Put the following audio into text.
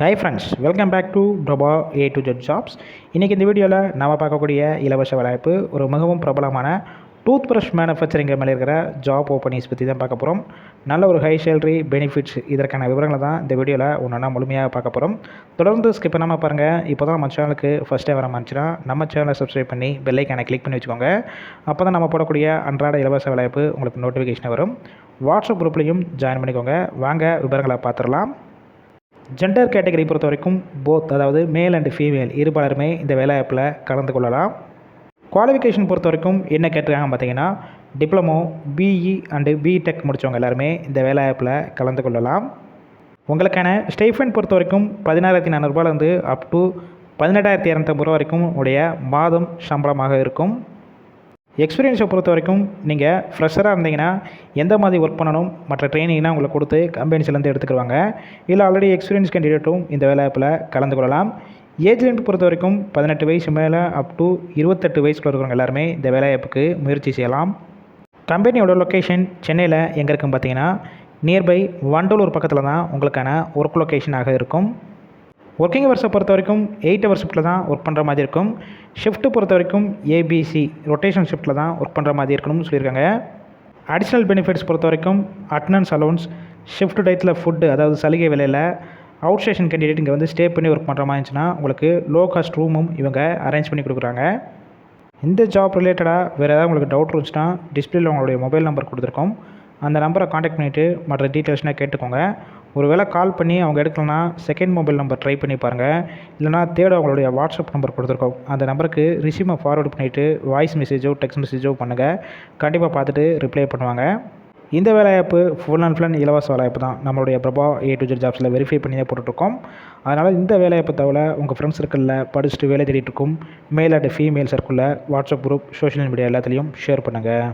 Hi friends welcome back to Prabha A to Z jobs இன்றைக்கி இந்த வீடியோவில் நாம் பார்க்கக்கூடிய இலவச வாய்ப்பு ஒரு மிகவும் பிரபலமான டூத் ப்ரஷ் மேனுஃபேக்சரிங் மேலே இருக்கிற ஜாப் ஓப்பனிங்ஸ் பற்றி தான் பார்க்க போகிறோம் நல்ல ஒரு ஹை சேலரி பெனிஃபிட்ஸ் இதற்கான விவரங்களை தான் இந்த வீடியோவில் ஒன்றா முழுமையாக பார்க்க போகிறோம் தொடர்ந்து ஸ்கிப் பண்ணாமல் பாருங்கள் இப்போ தான் நம்ம சேனலுக்கு ஃபஸ்ட்டே வர மாதிரிச்சுன்னா நம்ம சேனலை சப்ஸ்கிரைப் பண்ணி பெல்லைக்கான கிளிக் பண்ணி வச்சுக்கோங்க. அப்போ தான் நம்ம போடக்கூடிய அன்றாட இலவச வாய்ப்பு உங்களுக்கு நோட்டிஃபிகேஷன் வரும். வாட்ஸ்அப் குரூப்லேயும் ஜாயின் பண்ணிக்கோங்க. வாங்க விவரங்களை பார்த்துடலாம். ஜெண்டர் கேட்டகரி பொறுத்த வரைக்கும் போத் அதாவது மேல் அண்ட் ஃபீமேல் இருபாலருமே இந்த வேலைவாய்ப்பில் கலந்து கொள்ளலாம். குவாலிஃபிகேஷன் பொறுத்த வரைக்கும் என்ன கேட்டிருக்காங்க பார்த்தீங்கன்னா டிப்ளமோ பிஇ அண்டு பிடெக் முடித்தவங்க எல்லாருமே இந்த வேலைவாய்ப்பில் கலந்து கொள்ளலாம். உங்களுக்கான ஸ்டைஃபன் பொறுத்த வரைக்கும் பதினாறாயிரத்தி நானூறுபாலேருந்து அப் டு பதினெட்டாயிரத்தி இரநூத்தம்பது ரூபா வரைக்கும் உடைய மாதம் சம்பளமாக இருக்கும். எக்ஸ்பீரியன்ஸை பொறுத்த வரைக்கும் நீங்கள் ஃப்ரெஷராக இருந்தீங்கன்னா எந்த மாதிரி ஒர்க் பண்ணணும் மற்ற ட்ரைனிங்லாம் உங்களுக்கு கொடுத்து கம்பெனிஸ்லேருந்து எடுத்துக்கிடுவாங்க. இல்லை ஆல்ரெடி எக்ஸ்பீரியன்ஸ் கேண்டிடேட்டும் இந்த வேலைவாய்ப்பில் கலந்து கொள்ளலாம். ஏஜ் லிமிட் பொறுத்த வரைக்கும் பதினெட்டு வயசு மேலே அப் டு இருபத்தெட்டு வயசுக்குள்ள இருக்கிறவங்க எல்லாருமே இந்த வேலைவாய்ப்புக்கு முயற்சி செய்யலாம். கம்பெனியோட லொக்கேஷன் சென்னையில் எங்கே இருக்குன்னு பார்த்தீங்கன்னா நியர்பை வண்டலூர் பக்கத்தில் தான் உங்களுக்கான ஒர்க் லொக்கேஷனாக இருக்கும். ஒர்க்கிங் ஹவர்ஸை பொறுத்த வரைக்கும் எயிட் ஹவர் ஷிஃப்ட்டில் தான் ஒர்க் பண்ணுற மாதிரி இருக்கும். ஷிஃப்ட்டு பொறுத்த வரைக்கும் ஏபிசி ரொட்டேஷன் ஷிஃப்ட்டில் தான் ஒர்க் பண்ணுற மாதிரி இருக்கணும்னு சொல்லியிருக்காங்க. அடிஷ்னல் பெனிஃபிட்ஸ் பொறுத்த வரைக்கும் அட்டனன்ஸ் அலோன்ஸ் ஷிஃப்ட் டயத்தில் ஃபுட்டு அதாவது சலுகை விலையில் அவுட் ஸ்டேஷன் கேண்டிடேட் இங்கே வந்து ஸ்டே பண்ணி ஒர்க் பண்ணுற மாதிரி இருந்துச்சுன்னா உங்களுக்கு லோ காஸ்ட் ரூமும் இவங்க அரேஞ்ச் பண்ணி கொடுக்குறாங்க. இந்த ஜாப் ரிலேட்டடாக வேறு ஏதாவது உங்களுக்கு டவுட் இருந்துச்சுன்னா டிஸ்பிளேயில் உங்களுடைய மொபைல் நம்பர் கொடுத்துருக்கோம். அந்த நம்பரை காண்டாக்ட் பண்ணிவிட்டு மற்ற டீட்டெயில்ஸ்னால் கேட்டுக்கோங்க. ஒரு வேளை கால் பண்ணி அவங்க எடுக்கலனா செகண்ட் மொபைல் நம்பர் ட்ரை பண்ணி பாருங்கள் இல்லைனா தேட அவங்களுடைய வாட்ஸ்அப் நம்பர் கொடுத்துருக்கோம். அந்த நம்பருக்கு ரிசீமை ஃபார்வர்ட் பண்ணிவிட்டு வாய்ஸ் மெசேஜோ டெக்ஸ்ட் மெசேஜோ பண்ணுங்கள் கண்டிப்பாக பார்த்துட்டு ரிப்ளை பண்ணுவாங்க. இந்த வேலைவாய்ப்பு ஃபுல் அண்ட் ஃபுல் அண்ட் இலவச வேலைவாய்ப்பு தான். நம்மளுடைய பிரபா ஏ டு ஜெட் ஜாப்ஸில் வெரிஃபை பண்ணி தான் போட்டுட்ருக்கோம். அதனால் இந்த வேலைவாய்ப்பு தவிர உங்கள் ஃப்ரெண்ட்ஸ் சர்க்கிளில் படிச்சுட்டு வேலை தேடிட்டு இருக்கும். மேல் அண்ட் ஃபீமேல் சர்க்கிளில் வாட்ஸ்அப் குரூப் சோஷியல் மீடியா எல்லாத்துலேயும் ஷேர் பண்ணுங்கள்